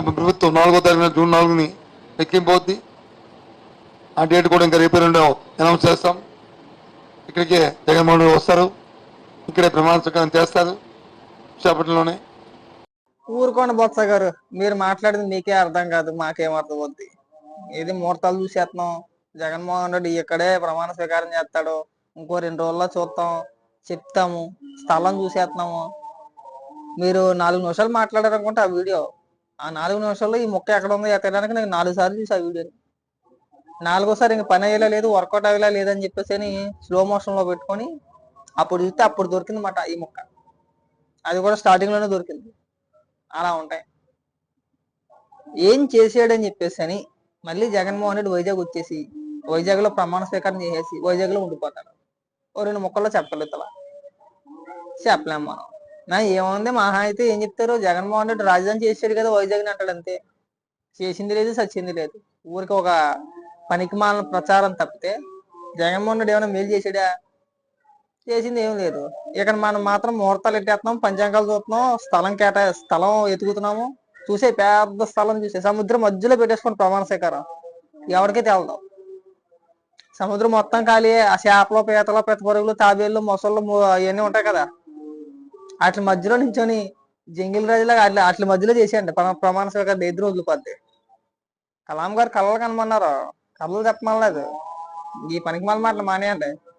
ప్రభుత్వం నాలుగో తారీఖున జూన్ నాలుగుని ఎక్కింపోద్ది ఆ డేట్ కూడా ఇంకా రేపు రెండో అనౌన్స్ చేస్తాం. ఇక్కడికే జగన్మోహన్ రెడ్డి వస్తారు. ఇక్కడే ప్రమాణ స్వీకారం చేస్తారు. విశాఖపట్నంలోనే ఊరుకోండి బొత్స గారు. మీరు మాట్లాడింది మీకే అర్థం కాదు మాకేం అర్థం అవుద్ది ఇది ముహూర్తాలు చూసేస్తున్నాం జగన్మోహన్ రెడ్డి ఇక్కడే ప్రమాణ స్వీకారం చేస్తాడు. ఇంకో రెండు రోజుల్లో చూస్తాం. చెప్తాము. స్థలం చూసేస్తున్నాము మీరు నాలుగు నిమిషాలు మాట్లాడారనుకుంటే ఆ వీడియో ఆ నాలుగు నిమిషాల్లో ఈ మొక్క ఎక్కడ ఉందో ఎక్కడానికి నేను నాలుగు సార్లు చూసి ఆ వీడియోని. నాలుగోసారి ఇంక పని అయ్యేలా లేదు వర్కౌట్ అయ్యేలా లేదని చెప్పేసి అని స్లో మోషన్లో పెట్టుకొని అప్పుడు చూస్తే అప్పుడు దొరికింది మాట ఈ మొక్క. అది కూడా స్టార్టింగ్లోనే దొరికింది. అలా ఉంటాయి. ఏం చేసాడని చెప్పేసి అని మళ్ళీ జగన్మోహన్ రెడ్డి వైజాగ్ వచ్చేసి వైజాగ్లో ప్రమాణ స్వీకారం చేసేసి వైజాగ్లో ఉండిపోతాడు. ఓ రెండు ముక్కల్లో చెప్పలేదు చెప్పలేము మనం. నా ఏముంది మహా అయితే ఏం చెప్తారు? జగన్మోహన్ రెడ్డి రాజధాని చేసాడు కదా వైజాగ్ అంటాడు అంతే. చేసింది లేదు సచ్చింది లేదు. ఊరికి ఒక పనికి మాలిన ప్రచారం తప్పితే జగన్మోహన్ రెడ్డి ఏమైనా మేలు చేశాడా? చేసింది ఏం లేదు. ఇక్కడ మనం మాత్రం ముహూర్తాలు ఎట్టేస్తున్నాం పంచాంగాలు చూస్తున్నాం స్థలం కేటా స్థలం ఎతుకుతున్నాము. చూసే పెద్ద స్థలం చూసే సముద్రం మధ్యలో పెట్టేసుకుని ప్రమాణ స్వీకారం. ఎవరికైతే వెళ్దాం సముద్రం మొత్తం ఖాళీ ఆ చేపలు పీతలు పెద్ద పరుగులు తాబేళ్ళు మొసళ్ళు ఇవన్నీ అవన్నీ ఉంటాయి కదా. వాటి మధ్యలో నించొని జంగిల్ రాజులాగా అట్లా వాటి మధ్యలో చేసేయండి. ప్రమా- ప్రమాణ స్వీకారం ఎదురు వదిలిపోద్ది కలాం గారు కళలు కనమన్నారు కళలు చెప్పమనలేదు. ఈ పనికి మళ్ళీ మాటలు మానేయండి.